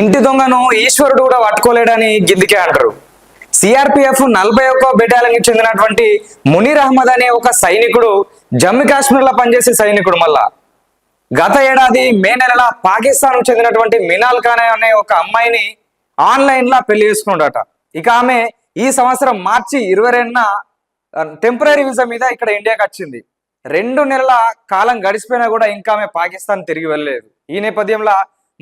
ఇంటి దొంగను ఈశ్వరుడు కూడా పట్టుకోలేడని గిద్దికే అంటారు. సిఆర్పిఎఫ్ నలభై ఒక్క బెటాలియన్కి చెందినటువంటి మునీర్ అహ్మద్ అనే ఒక సైనికుడు జమ్మూ కాశ్మీర్లో పనిచేసే సైనికుడు మళ్ళా. గత ఏడాది మే నెలల పాకిస్తాన్ చెందినటువంటి మినాల్ ఖాన్ అనే ఒక అమ్మాయిని ఆన్లైన్లో పెళ్ళి చేసుకున్నాడట. ఇక ఆమె ఈ సంవత్సరం మార్చి ఇరవై రెండున టెంపరీ వీసా మీద ఇక్కడ ఇండియాకి వచ్చింది. రెండు నెలల కాలం గడిచిపోయినా కూడా ఇంకా ఆమె పాకిస్తాన్ తిరిగి వెళ్ళలేదు. ఈ నేపథ్యంలో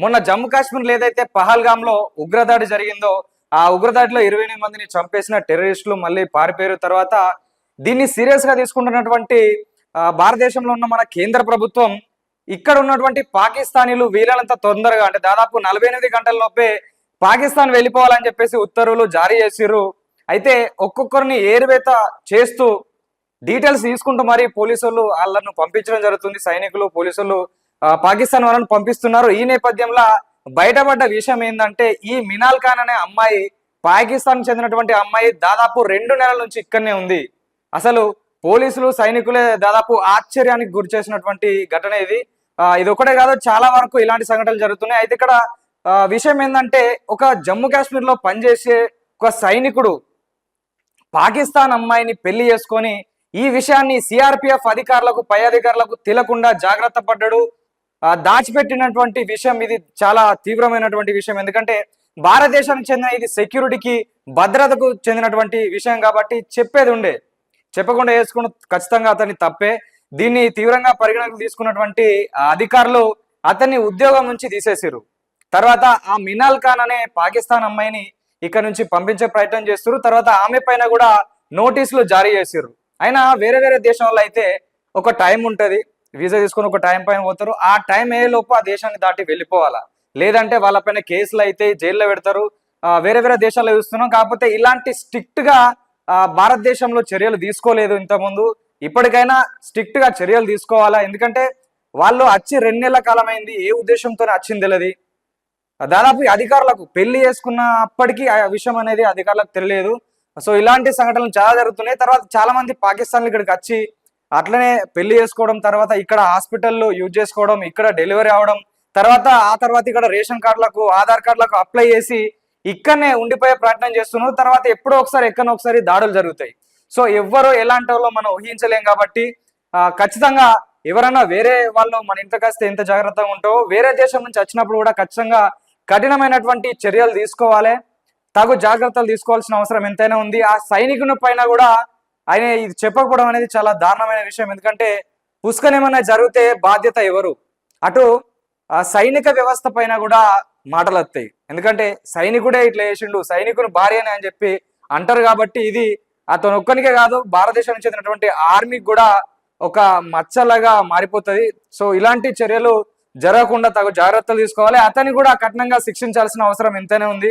మొన్న జమ్మూ కాశ్మీర్ ఏదైతే పహల్గామ్లో ఉగ్రదాడి జరిగిందో ఆ ఉగ్రదాడిలో ఇరవై ఎనిమిది మందిని చంపేసిన టెర్రరిస్టులు మళ్ళీ పారిపోయారు. తర్వాత దీన్ని సీరియస్గా తీసుకుంటున్నటువంటి భారతదేశంలో ఉన్న మన కేంద్ర ప్రభుత్వం ఇక్కడ ఉన్నటువంటి పాకిస్తానీలు వీలైనంత తొందరగా అంటే దాదాపు నలభై ఎనిమిది గంటల లోపే పాకిస్తాన్ వెళ్ళిపోవాలని చెప్పేసి ఉత్తర్వులు జారీ చేసిర్రు. అయితే ఒక్కొక్కరిని ఏరువేత చేస్తూ డీటెయిల్స్ తీసుకుంటూ మరి పోలీసులు వాళ్ళను పంపించడం జరుగుతుంది. సైనికులు పోలీసులు పాకిస్తాన్ వాళ్ళని పంపిస్తున్నారు. ఈ నేపథ్యంలో బయటపడ్డ విషయం ఏంటంటే ఈ మినాల్ ఖాన్ అనే అమ్మాయి పాకిస్తాన్ చెందినటువంటి అమ్మాయి దాదాపు రెండు నెలల నుంచి ఇక్కడనే ఉంది. అసలు పోలీసులు సైనికులే దాదాపు ఆశ్చర్యానికి గురి చేసినటువంటి ఘటన ఇది. ఇది ఒకటే కాదు చాలా వరకు ఇలాంటి సంఘటనలు జరుగుతున్నాయి. అయితే ఇక్కడ విషయం ఏంటంటే ఒక జమ్మూ కాశ్మీర్లో పనిచేసే ఒక సైనికుడు పాకిస్తాన్ అమ్మాయిని పెళ్ళి చేసుకొని ఈ విషయాన్ని సిఆర్పిఎఫ్ అధికారులకు పై అధికారులకు తెలియకుండా జాగ్రత్త పడ్డాడు. దాచిపెట్టినటువంటి విషయం ఇది చాలా తీవ్రమైనటువంటి విషయం. ఎందుకంటే భారతదేశానికి చెందిన ఇది సెక్యూరిటీకి భద్రతకు చెందినటువంటి విషయం కాబట్టి చెప్పేది ఉండే. చెప్పకుండా వేసుకున్న ఖచ్చితంగా అతన్ని తప్పే. దీన్ని తీవ్రంగా పరిగణనకు తీసుకున్నటువంటి అధికారులు అతన్ని ఉద్యోగం నుంచి తీసేసారు తర్వాత ఆ మినాల్ ఖాన్ అనే పాకిస్తాన్ అమ్మాయిని ఇక్కడ నుంచి పంపించే ప్రయత్నం చేస్తారు తర్వాత ఆమె పైన కూడా నోటీసులు జారీ చేసారు అయినా వేరే వేరే దేశంలో అయితే ఒక టైం ఉంటుంది. వీసా తీసుకొని ఒక టైం పైన పోతారు. ఆ టైం ఏ లోపు ఆ దేశాన్ని దాటి వెళ్ళిపోవాలా? లేదంటే వాళ్ళపైన కేసులు అయితే జైల్లో పెడతారు. వేరే వేరే దేశాల్లో చూస్తున్నాం. కాకపోతే ఇలాంటి స్ట్రిక్ట్గా భారతదేశంలో చర్యలు తీసుకోలేదు ఇంతకుముందు. ఇప్పటికైనా స్ట్రిక్ట్గా చర్యలు తీసుకోవాలా? ఎందుకంటే వాళ్ళు వచ్చి రెండు నెలల కాలం అయింది ఏ ఉద్దేశంతో వచ్చింది తెలియదు దాదాపు అధికారులకు పెళ్ళి చేసుకున్నప్పటికీ ఆ విషయం అనేది అధికారులకు తెలియదు సో ఇలాంటి సంఘటనలు చాలా జరుగుతున్నాయి. తర్వాత చాలా మంది పాకిస్తాన్లు ఇక్కడికి వచ్చి అట్లనే పెళ్ళి చేసుకోవడం తర్వాత ఇక్కడ హాస్పిటల్లో యూజ్ చేసుకోవడం ఇక్కడ డెలివరీ అవడం తర్వాత ఆ తర్వాత ఇక్కడ రేషన్ కార్డులకు ఆధార్ కార్డులకు అప్లై చేసి ఇక్కడనే ఉండిపోయే ప్రయత్నం చేస్తున్నారు. తర్వాత ఎప్పుడో ఒకసారి ఎక్కడో ఒకసారి దాడులు జరుగుతాయి. సో ఎవ్వరు ఎలాంటి మనం ఊహించలేం కాబట్టి ఖచ్చితంగా ఎవరైనా వేరే వాళ్ళు మన ఇంటికి వస్తే ఎంత జాగ్రత్తగా ఉంటావో వేరే దేశం నుంచి వచ్చినప్పుడు కూడా ఖచ్చితంగా కఠినమైనటువంటి చర్యలు తీసుకోవాలి. తగు జాగ్రత్తలు తీసుకోవాల్సిన అవసరం ఎంతైనా ఉంది. ఆ సైనికుని పైన కూడా ఆయన ఇది చెప్పకపోవడం అనేది చాలా దారుణమైన విషయం. ఎందుకంటే పుష్కన్ ఏమైనా జరిగితే బాధ్యత ఎవరు? అటు సైనిక వ్యవస్థ పైన కూడా మాటలు వస్తాయి. ఎందుకంటే సైనికుడే ఇట్లా చేసిండు సైనికుని భార్యనే అని చెప్పి అంటారు కాబట్టి ఇది అతను ఒక్కనికే కాదు భారతదేశానికి చెందినటువంటి ఆర్మీకి కూడా ఒక మచ్చలాగా మారిపోతుంది. సో ఇలాంటి చర్యలు జరగకుండా తగు జాగ్రత్తలు తీసుకోవాలి. అతన్ని కూడా కఠినంగా శిక్షించాల్సిన అవసరం ఎంతైనా ఉంది.